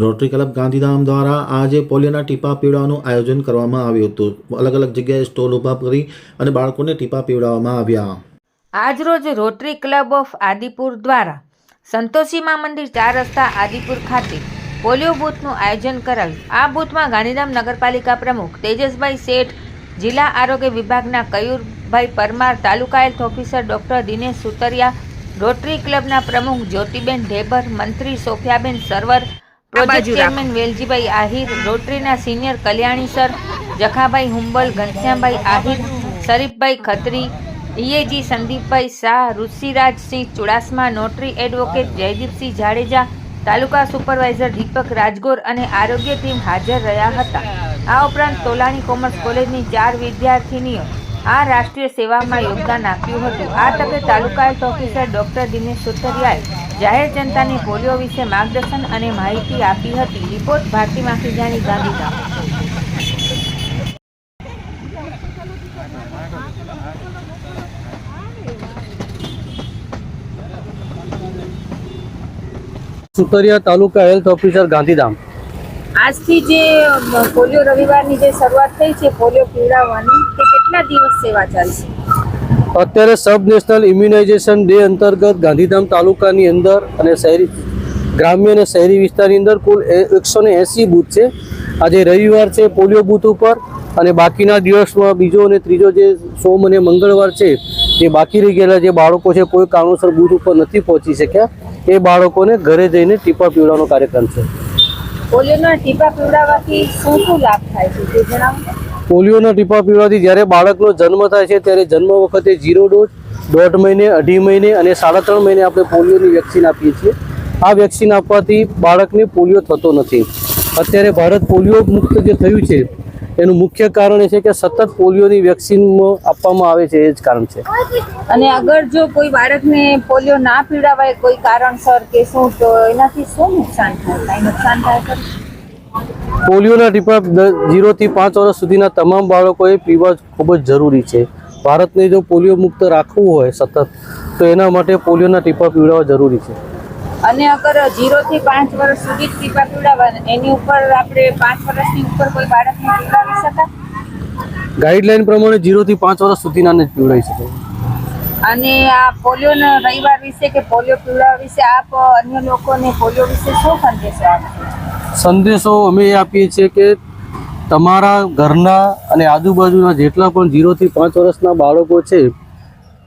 Rotary club Gandhidham દ્વારા આજે પોલિયોના ટીપા પીવડાવવાનું આયોજન કરવામાં આવ્યું હતું. અલગ અલગ જગ્યાએ સ્ટોલ ઊભા કરી અને બાળકોને ટીપા પીવડાવવામાં આવ્યા. આજરોજ રોટરી ક્લબ ઓફ આદિપુર દ્વારા સંતોષીમા મંદિર ચાર રસ્તા આદિપુર ખાતે પોલિયો બૂથનું આયોજન કરાયું. આ બૂથમાં ગાંધીધામ નગરપાલિકા પ્રમુખ તેજસભાઈ શેઠ, જિલ્લા આરોગ્ય વિભાગના Kayurbhai Parmar, taluka health officer doctor Dinesh Sutariya, Rotary ક્લબના પ્રમુખ જ્યોતિબેન ઢેબર, મંત્રી સોફિયાબેન Sarvar project chairman Veljibhai Ahir રોટરીના senior Kalyani sir Jakhabhai Humbal Ghanshyambhai Ahir Sharifbhai Khatri EAG Sandipbhai Shah Rushirajsinh Chudasama notary advocate Jaydipsinh Jadeja taluka supervisor Deepak Rajgor અને આરોગ્ય team હાજર રહ્યા હતા. આ ઉપરાંત Tolani commerce કોલેજની ચાર વિદ્યાર્થીનીઓ આ રાષ્ટ્રીય સેવામાં યોગદાન આપ્યું હતું. આ તકે taluka health officer doctor Dinesh સુતરિયાએ જાહેર જનતાને પોલિયો વિશે માર્ગદર્શન અને માહિતી આપી હતી. Report Bharati Makhijani Gandhidham. Sutariya taluka health officer Gandhidham. આજથી જે પોલિયો રવિવારની જે શરૂઆત થઈ છે પોલિયો પીવડાવવાની તે કેટલા દિવસ સેવા ચાલશે? અત્યારે સબ નેશનલ ઇમ્યુનાઇઝેશન ડે અંતર્ગત ગાંધીધામ તાલુકાની અંદર અને શહેરી ગ્રામ્ય અને શહેરી વિસ્તારની અંદર કુલ એકસો ને એંસી બૂથ છે. આજે રવિવાર છે પોલિયો બૂથ ઉપર અને બાકીના દિવસમાં બીજો અને ત્રીજો જે સોમ અને મંગળવાર છે જે બાકી રહી ગયેલા જે બાળકો છે કોઈ કારણોસર બૂથ ઉપર નથી પહોંચી શક્યા. એ બાળકોને ઘરે જઈને ટીપા પીવડાવવાનો કાર્યક્રમ છે. પોલિયોના ટીપા પીવડાવવાથી શું શું લાભ થાય છે જણાવો પોલિયોના ટીપા પીવાથી જ્યારે બાળકનો જન્મ થાય છે, ત્યારે જન્મ વખતે ઝીરો ડોઝ દોઢ મહિને, અઢી મહિને અને સાડા ત્રણ મહિને આપણે પોલિયોની વેક્સિન આપીએ છીએ. આ વેક્સિન આપવાથી બાળકને પોલિયો થતો નથી. અત્યારે ભારત પોલિયો મુક્ત જે થયું છે, એનું મુખ્ય કારણ એ છે કે સતત પોલિયોની વેક્સિન આપવામાં આવે છે, એ જ કારણ છે. અને અગર જો કોઈ બાળકને પોલિયો ના પીવડાવાય કોઈ કારણસર કે શું, તો એનાથી શું નુકસાન થાય? નુકસાન થાય? પોલિયોના ટીપા ઝીરોથી પાંચ વર્ષ સુધીના તમામ બાળકોએ પીવા ખૂબ જ જરૂરી છે. ભારતને જો પોલિયો મુક્ત રાખવું હોય સતત તો એના માટે પોલિયોના ટીપા પીવડાવવા જરૂરી છે. અને અગર જીરો થી પાંચ વર્ષ સુધી ટીપા પીવડાવવા એની ઉપર આપણે પાંચ વર્ષની ઉપર કોઈ બાળકને પીવડાવી શકાય? ગાઈડલાઈન પ્રમાણે જીરોથી પાંચ વર્ષ સુધીના જ પીવડાવી શકાય. અને આ પોલિયોના રવિવાર વિશે કે પોલિયો પીવડાવવા વિશે આપ અન્ય લોકોને પોલિયો વિશે શું સંદેશો આપશો? સંદેશો અમે આપીએ છીએ કે તમારા ઘરના અને આજુબાજુના જેટલા પણ ઝીરોથી પાંચ વર્ષના બાળકો છે,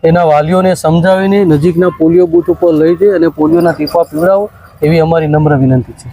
એના વાલીઓને સમજાવીને નજીકના પોલિયો બૂથ ઉપર લઈ જઈ અને પોલિયોના ટીપા પીવડાવો એવી અમારી નમ્ર વિનંતી છે.